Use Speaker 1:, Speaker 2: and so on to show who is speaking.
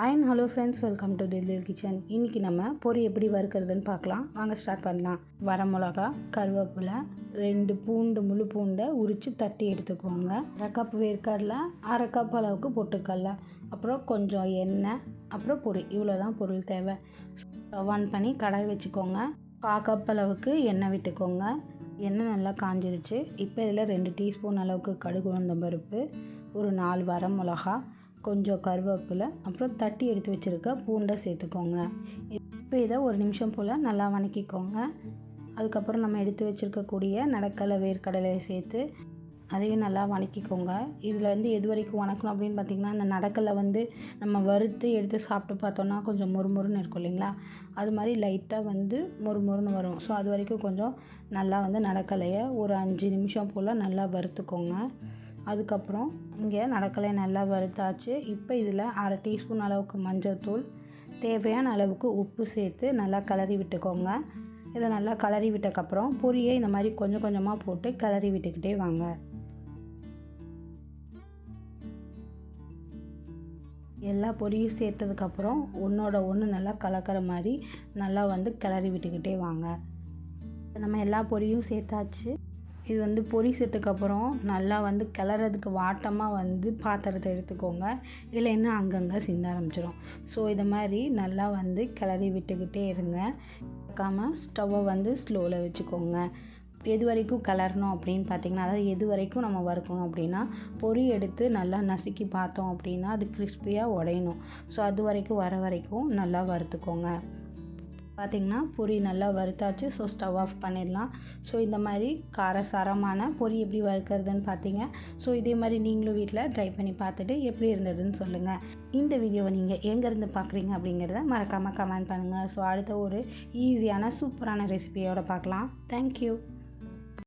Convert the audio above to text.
Speaker 1: Iron hello friends welcome to டெல்லியல் kitchen இன்றைக்கி நம்ம பொரி எப்படி வறுக்கிறதுன்னு பார்க்கலாம். வாங்க ஸ்டார்ட் பண்ணலாம். வர மிளகா கருவேப்பிலை ரெண்டு பூண்டு முழு பூண்டை உரித்து தட்டி எடுத்துக்கோங்க. அரை கப் வேர்க்கடலை அரை கப் அளவுக்கு பொட்டுக்கடலை. அப்புறம் கொஞ்சம் எண்ணெய் அப்புறம் பொரி இவ்வளோ தான் பொருள் தேவை. ஒன் ஆன் பண்ணி கடாய் வச்சுக்கோங்க. கா கப் அளவுக்கு எண்ணெய் விட்டுக்கோங்க. எண்ணெய் நல்லா காஞ்சிருச்சு. இப்போ இதில் ரெண்டு டீஸ்பூன் அளவுக்கு கடுகு உளுந்தம் பருப்பு ஒரு நாலு வர மிளகா கொஞ்சம் கருவேப்பிலை அப்புறம் தட்டி எடுத்து வச்சுருக்க பூண்டை சேர்த்துக்கோங்க. இப்போ இதை ஒரு நிமிஷம் போல் நல்லா வணக்கிக்கோங்க. அதுக்கப்புறம் நம்ம எடுத்து வச்சுருக்கக்கூடிய நடக்கலை வேர்க்கடலையை சேர்த்து அதையும் நல்லா வணக்கிக்கோங்க. இதில் வந்து எது வரைக்கும் வணக்கணும் அப்படின்னு பார்த்திங்கன்னா அந்த நடக்கலை வந்து நம்ம வறுத்து எடுத்து சாப்பிட்டு பார்த்தோன்னா கொஞ்சம் முறுமுறுன்னு இருக்கும் இல்லைங்களா? அது மாதிரி லைட்டாக வந்து மொறுமொறுன்னு வரும். ஸோ அது வரைக்கும் கொஞ்சம் நல்லா வந்து நடக்கலையை ஒரு அஞ்சு நிமிஷம் போல் நல்லா வறுத்துக்கோங்க. அதுக்கப்புறம் இங்கே நடக்கலை நல்லா வறுத்தாச்சு. இப்போ இதில் அரை டீஸ்பூன் அளவுக்கு மஞ்சள் தூள் தேவையான அளவுக்கு உப்பு சேர்த்து நல்லா கிளறி விட்டுக்கோங்க. இதை நல்லா கிளறி விட்டக்கப்புறம் பொரியை இந்த மாதிரி கொஞ்சம் கொஞ்சமாக போட்டு கிளறி விட்டுக்கிட்டே வாங்க. எல்லா பொரியும் சேர்த்ததுக்கப்புறம் ஒன்றோட ஒன்று நல்லா கலக்கிற மாதிரி நல்லா வந்து கிளறி விட்டுக்கிட்டே வாங்க. நம்ம எல்லா பொரியும் சேர்த்தாச்சு. இது வந்து பொரி சேர்த்துக்கப்புறம் நல்லா வந்து கிளறதுக்கு வாட்டமாக வந்து பாத்திரத்தை எடுத்துக்கோங்க. இல்லைன்னா அங்கங்கே சிந்த ஆரம்பிச்சிடும் ஸோ இது மாதிரி நல்லா வந்து கிளறி விட்டுக்கிட்டே இருங்க. மறக்காமல் ஸ்டவ்வை வந்து ஸ்லோவில் வச்சுக்கோங்க. எது வரைக்கும் கிளறணும் அப்படின்னு பார்த்தீங்கன்னா அதாவது எது வரைக்கும் நம்ம வறுக்கணும் அப்படின்னா பொரி எடுத்து நல்லா நசுக்கி பார்த்தோம் அப்படின்னா அது கிறிஸ்பியாக உடையணும். ஸோ அது வரைக்கும் வர வரைக்கும் நல்லா வறுத்துக்கோங்க. பார்த்திங்கன்னா பொரி நல்லா வறுத்தாச்சு. ஸோ ஸ்டவ் ஆஃப் பண்ணிடலாம். ஸோ இந்த மாதிரி காரசாரமான பொரி எப்படி வறுக்கிறதுன்னு பார்த்தீங்க ஸோ இதே மாதிரி நீங்களும் வீட்டில் ட்ரை பண்ணி பார்த்துட்டு எப்படி இருந்ததுன்னு சொல்லுங்கள் இந்த வீடியோவை நீங்கள் எங்கேருந்து பார்க்குறீங்க அப்படிங்கிறத மறக்காமல் கமெண்ட் பண்ணுங்கள் ஸோ அடுத்த ஒரு ஈஸியான சூப்பரான ரெசிபியோட பார்க்கலாம் தேங்க்யூ